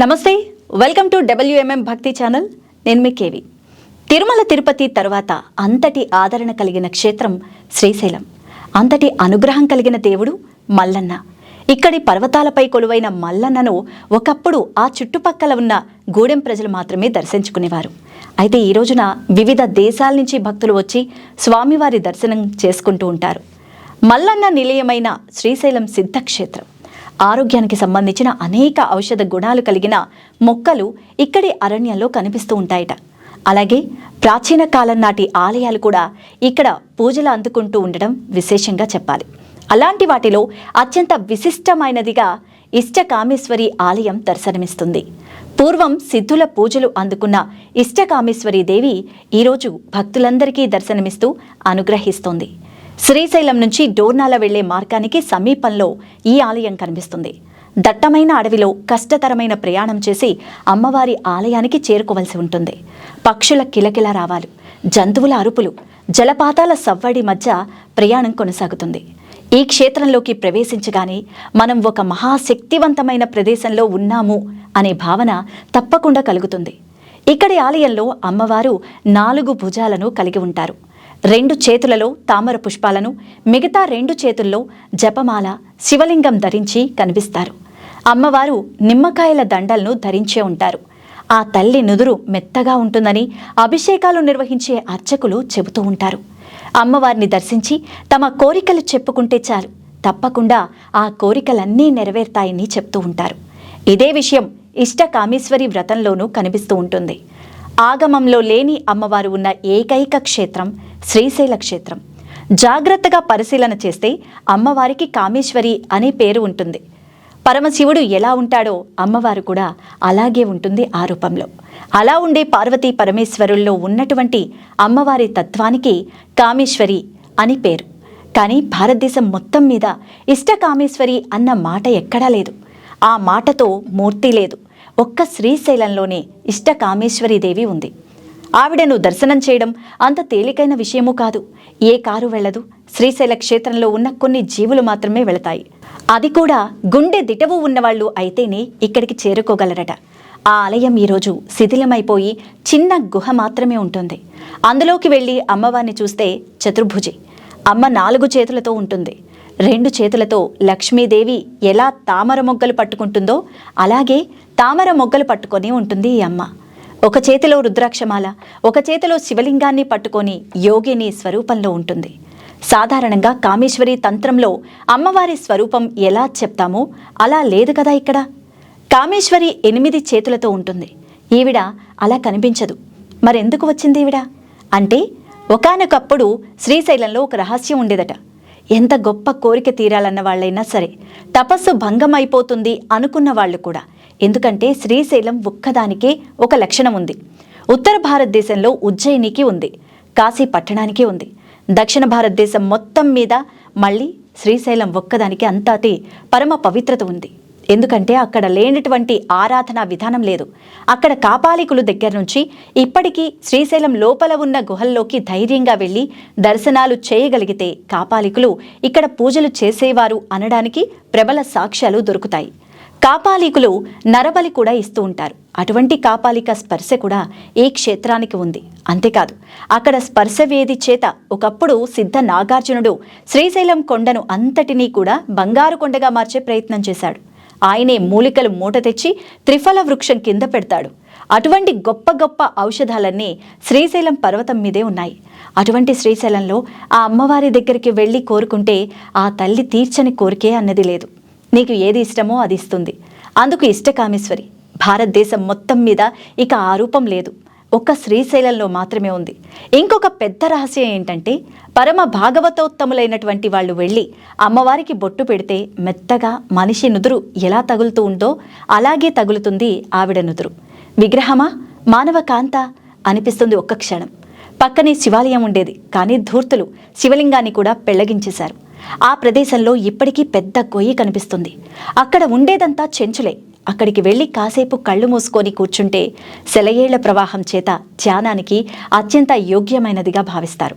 నమస్తే welcome to డబ్ల్యూఎంఎం భక్తి channel. నేను మీ కేవి. తిరుమల తిరుపతి తరువాత అంతటి ఆదరణ కలిగిన క్షేత్రం శ్రీశైలం. అంతటి అనుగ్రహం కలిగిన దేవుడు మల్లన్న. ఇక్కడి పర్వతాలపై కొలువైన మల్లన్నను ఒకప్పుడు ఆ చుట్టుపక్కల ఉన్న గూడెం ప్రజలు మాత్రమే దర్శించుకునేవారు. అయితే ఈ రోజున వివిధ దేశాల నుంచి భక్తులు వచ్చి స్వామివారి దర్శనం చేసుకుంటూ ఉంటారు. మల్లన్న నిలయమైన శ్రీశైలం సిద్ధక్షేత్రం. ఆరోగ్యానికి సంబంధించిన అనేక ఔషధ గుణాలు కలిగిన మొక్కలు ఇక్కడి అరణ్యంలో కనిపిస్తూ ఉంటాయట. అలాగే ప్రాచీన కాలం నాటి ఆలయాలు కూడా ఇక్కడ పూజలు అందుకుంటూ ఉండడం విశేషంగా చెప్పాలి. అలాంటి వాటిలో అత్యంత విశిష్టమైనదిగా ఇష్టకామేశ్వరి ఆలయం దర్శనమిస్తుంది. పూర్వం సిద్ధుల పూజలు అందుకున్న ఇష్టకామేశ్వరి దేవి ఈరోజు భక్తులందరికీ దర్శనమిస్తూ అనుగ్రహిస్తోంది. శ్రీశైలం నుంచి డోర్నాల వెళ్ళే మార్గానికి సమీపంలో ఈ ఆలయం కనిపిస్తుంది. దట్టమైన అడవిలో కష్టతరమైన ప్రయాణం చేసి అమ్మవారి ఆలయానికి చేరుకోవలసి ఉంటుంది. పక్షుల కిలకిల రావాలు. జంతువుల అరుపులు జలపాతాల సవ్వడి మధ్య ప్రయాణం కొనసాగుతుంది. ఈ క్షేత్రంలోకి ప్రవేశించగానే మనం ఒక మహాశక్తివంతమైన ప్రదేశంలో ఉన్నాము అనే భావన తప్పకుండా కలుగుతుంది. ఇక్కడి ఆలయంలో అమ్మవారు నాలుగు భుజాలను కలిగి ఉంటారు. రెండు చేతులలో తామర పుష్పాలను మిగతా రెండు చేతుల్లో జపమాల శివలింగం ధరించి కనిపిస్తారు. అమ్మవారు నిమ్మకాయల దండలను ధరించే ఉంటారు. ఆ తల్లి నుదురు మెత్తగా ఉంటుందని అభిషేకాలు నిర్వహించే అర్చకులు చెబుతూ ఉంటారు. అమ్మవారిని దర్శించి తమ కోరికలు చెప్పుకుంటే చాలు. తప్పకుండా ఆ కోరికలన్నీ నెరవేరుతాయని చెప్తూ ఉంటారు. ఇదే విషయం ఇష్ట కామేశ్వరి వ్రతంలోనూ కనిపిస్తూ ఉంటుంది. ఆగమంలో లేని అమ్మవారు ఉన్న ఏకైక క్షేత్రం శ్రీశైల క్షేత్రం. జాగ్రత్తగా పరిశీలన చేస్తే అమ్మవారికి కామేశ్వరి అనే పేరు ఉంటుంది. పరమశివుడు ఎలా ఉంటాడో అమ్మవారు కూడా అలాగే ఉంటుంది ఆ రూపంలో. అలా ఉండే పార్వతీ పరమేశ్వరుల్లో ఉన్నటువంటి అమ్మవారి తత్వానికి కామేశ్వరి అని పేరు. కానీ భారతదేశం మొత్తం మీద ఇష్ట కామేశ్వరి అన్న మాట ఎక్కడా లేదు. ఆ మాటతో మూర్తి లేదు. ఒక్క శ్రీశైలంలోనే ఇష్టకామేశ్వరీదేవి ఉంది. ఆవిడను దర్శనం చేయడం అంత తేలికైన విషయమూ కాదు. ఏ కారు వెళ్ళదు. శ్రీశైల క్షేత్రంలో ఉన్న కొన్ని జీవులు మాత్రమే వెళతాయి. అది కూడా గుండె దిటవు ఉన్నవాళ్ళు అయితేనే ఇక్కడికి చేరుకోగలరట. ఆ ఆలయం ఈరోజు శిథిలమైపోయి చిన్న గుహ మాత్రమే ఉంటుంది. అందులోకి వెళ్ళి అమ్మవారిని చూస్తే చతుర్భుజి. అమ్మ నాలుగు చేతులతో ఉంటుంది. రెండు చేతులతో లక్ష్మీదేవి ఎలా తామర మొగ్గలు పట్టుకుంటుందో అలాగే తామర మొగ్గలు పట్టుకొని ఉంటుంది ఈ అమ్మ. ఒక చేతిలో రుద్రాక్షమాల ఒక చేతిలో శివలింగాన్ని పట్టుకొని యోగిని స్వరూపంలో ఉంటుంది. సాధారణంగా కామేశ్వరి తంత్రంలో అమ్మవారి స్వరూపం ఎలా చెప్తామో అలా లేదు కదా ఇక్కడ. కామేశ్వరి ఎనిమిది చేతులతో ఉంటుంది. ఈవిడ అలా కనిపించదు. మరెందుకు వచ్చింది ఈవిడ? అంటే ఒకానొకప్పుడు శ్రీశైలంలో ఒక రహస్యం ఉండేదట. ఎంత గొప్ప కోరిక తీరాలన్న వాళ్ళైనా సరే తపస్సు భంగం అయిపోతుంది అనుకున్న వాళ్ళు కూడా. ఎందుకంటే శ్రీశైలం ఒక్కదానికే ఒక లక్షణం ఉంది. ఉత్తర భారతదేశంలో ఉజ్జయినికి ఉంది. కాశీ పట్టణానికి ఉంది. దక్షిణ భారతదేశం మొత్తం మీద మళ్ళీ శ్రీశైలం ఒక్కదానికి అంతటి పరమ పవిత్రత ఉంది. ఎందుకంటే అక్కడ లేనటువంటి ఆరాధనా విధానం లేదు. అక్కడ కాపాలికులు దగ్గర నుంచి ఇప్పటికీ శ్రీశైలం లోపల ఉన్న గుహల్లోకి ధైర్యంగా వెళ్ళి దర్శనాలు చేయగలిగితే కాపాలికులు ఇక్కడ పూజలు చేసేవారు అనడానికి ప్రబల సాక్ష్యాలు దొరుకుతాయి. కాపాలికులు నరబలి కూడా ఇస్తూ ఉంటారు. అటువంటి కాపాలిక స్పర్శ కూడా ఈ క్షేత్రానికి ఉంది? అంతేకాదు అక్కడ స్పర్శవేది చేత ఒకప్పుడు సిద్ధ నాగార్జునుడు శ్రీశైలం కొండను అంతటినీ కూడా బంగారు కొండగా మార్చే ప్రయత్నం చేశాడు. ఆయనే మూలికలు మూట తెచ్చి త్రిఫల వృక్షం కింద పెడతాడు. అటువంటి గొప్ప గొప్ప ఔషధాలన్నీ శ్రీశైలం పర్వతం మీదే ఉన్నాయి. అటువంటి శ్రీశైలంలో ఆ అమ్మవారి దగ్గరికి వెళ్ళి కోరుకుంటే ఆ తల్లి తీర్చని కోరికే అన్నది లేదు. నీకు ఏది ఇష్టమో అది ఇస్తుంది. అందుకు ఇష్టకామేశ్వరి భారతదేశం మొత్తం మీద ఇక ఆ రూపం లేదు. ఒక్క శ్రీశైలంలో మాత్రమే ఉంది. ఇంకొక పెద్ద రహస్యం ఏంటంటే పరమ భాగవతోత్తములైనటువంటి వాళ్ళు వెళ్ళి అమ్మవారికి బొట్టు పెడితే మెత్తగా మనిషి నుదురు ఎలా తగులుతూ ఉందో అలాగే తగులుతుంది ఆవిడ నుదురు. విగ్రహమా? మానవ కాంత అనిపిస్తుంది ఒక్క క్షణం. పక్కనే శివాలయం ఉండేది కానీ ధూర్తులు శివలింగాన్ని కూడా పెళ్ళగించేశారు. ఆ ప్రదేశంలో ఇప్పటికీ పెద్ద గొయ్యి కనిపిస్తుంది. అక్కడ ఉండేదంతా చెంచులే. అక్కడికి వెళ్ళి కాసేపు కళ్ళు మూసుకొని కూర్చుంటే సెలయేళ్ళ ప్రవాహం చేత ధ్యానానికి అత్యంత యోగ్యమైనదిగా భావిస్తారు.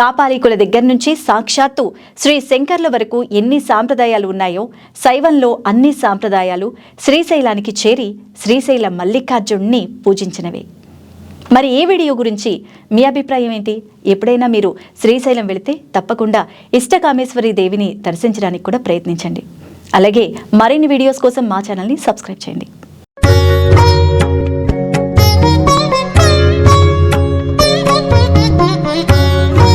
కాపాలికుల దగ్గర నుంచి సాక్షాత్తు శ్రీ శంకర్ల వరకు ఎన్ని సాంప్రదాయాలు ఉన్నాయో శైవంలో అన్ని సాంప్రదాయాలు శ్రీశైలానికి చేరి శ్రీశైల మల్లికార్జున్ని పూజించినవే. మరి ఈ వీడియో గురించి మీ అభిప్రాయం ఏంటి? ఎప్పుడైనా మీరు శ్రీశైలం వెళితే తప్పకుండా ఇష్టకామేశ్వరి దేవిని దర్శించడానికి కూడా ప్రయత్నించండి. అలాగే మరిన్ని వీడియోస్ కోసం మా ఛానల్ని సబ్స్క్రైబ్ చేయండి.